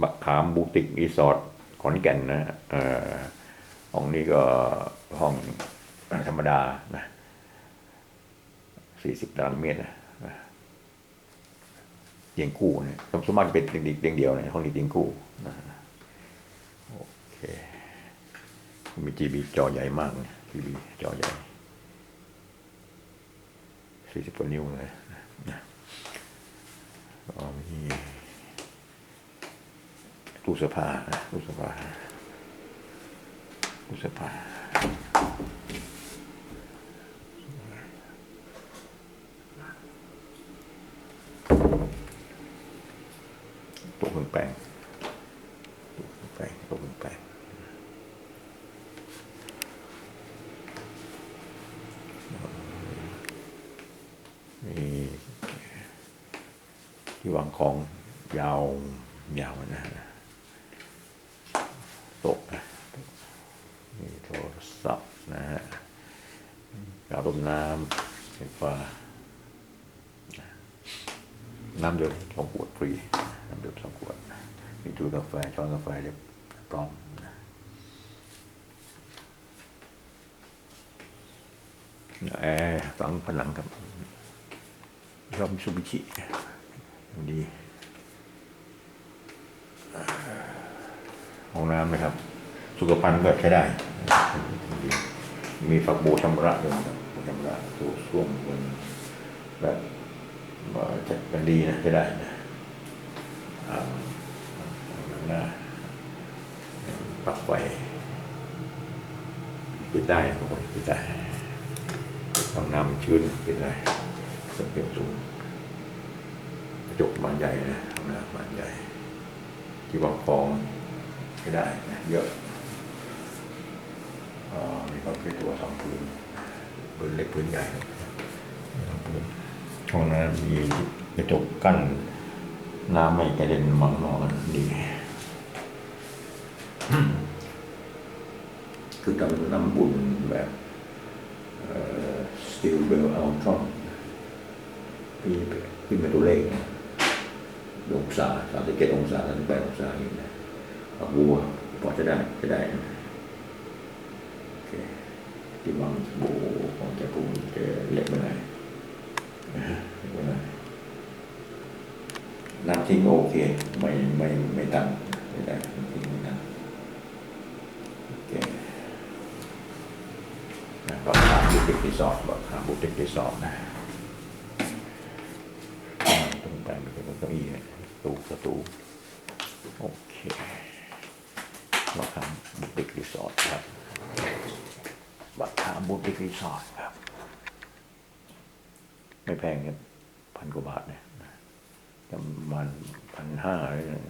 บักขามบูติกรีสอร์ทขอนแก่นนะห้องนี้ก็ห้องธรรมดานะสี่สิบตารางเมตรนะเตียงคู่นะสมมติเป็นเตียงเตียงเดียวนะห้องนี้เตียงคู่นะโอเค มีทีวีจอใหญ่มากนะทีวีจอใหญ่สี่สิบกว่านิ้วเลยนะก็มี ตู้เสื้อผ้าตู้เสื้อผ้าตู้เสื้อผ้าต๊ะเครื่งแป้งต๊ะเครื่องแป้งต๊ะเครื่งแป้งมีที่วางของยาวยาวนะฮะโต๊ะนะมีโทรศัพท์นะฮะ กาต้มน้ำไฟฟ้าน้ำเดื่มสองขวดฟรี น้ำเดื่มสองขวด มีตู้กาแฟช้อนกาแฟเรียบพร้อมแอร์ฝังผนังครับยอมซูบิชิดีห้องน้ำนะครับ สุขภัณฑ์ก็ใช้ได้ มีฝักบัวชำระด้วยครับ บัวชำระตัวส้วมบนแบบว่าจัดกันดีนะใช้ได้นะอ่าหน้าปลั๊กไฟปิดได้ครับผมปิดได้ห้องนำชื้นปิดได้เป็นเปรียบสูงกระจกบานใหญ่นะทำน้าบานใหญ่ ที่วางฟองก็ได้นะเยอะอ่ามีความเป็นตัวสองพื้น พื้นเล็กพื้นใหญ่สองนห้องน้ำมีกระจกกั้นน้ำไม่กระเด็นมังนอนดีคือทำน้ำบุญแบบสตีลเบลอัลตรอนมีขึ้นมาตัวเลของศาสามสิบเจ็ดองศาสามสิบแปดองศาอย่างนี้นะฝักบัวพอจะได้จะได้นะ ที่วางบูของจะปูจะเกเล็กไปไหนน้ำทิ้งโอเค ไม่ไม่ไม่ตันไม่ได้ทิ้งไม่ตันโอเคนะก็ถามบุติกรีสอร์ทบอกถามบุติกรีสอร์ทนะตรงไปมันเป็นเก้าอี้ตู้ประตูโอเคบักขามบุติกรีสอร์ทครับำบุติกรีสอร์ทครับ ไม่แพงครับพันกว่าบาทเนี่ยประมาณพันห้าอะไรเนี่ย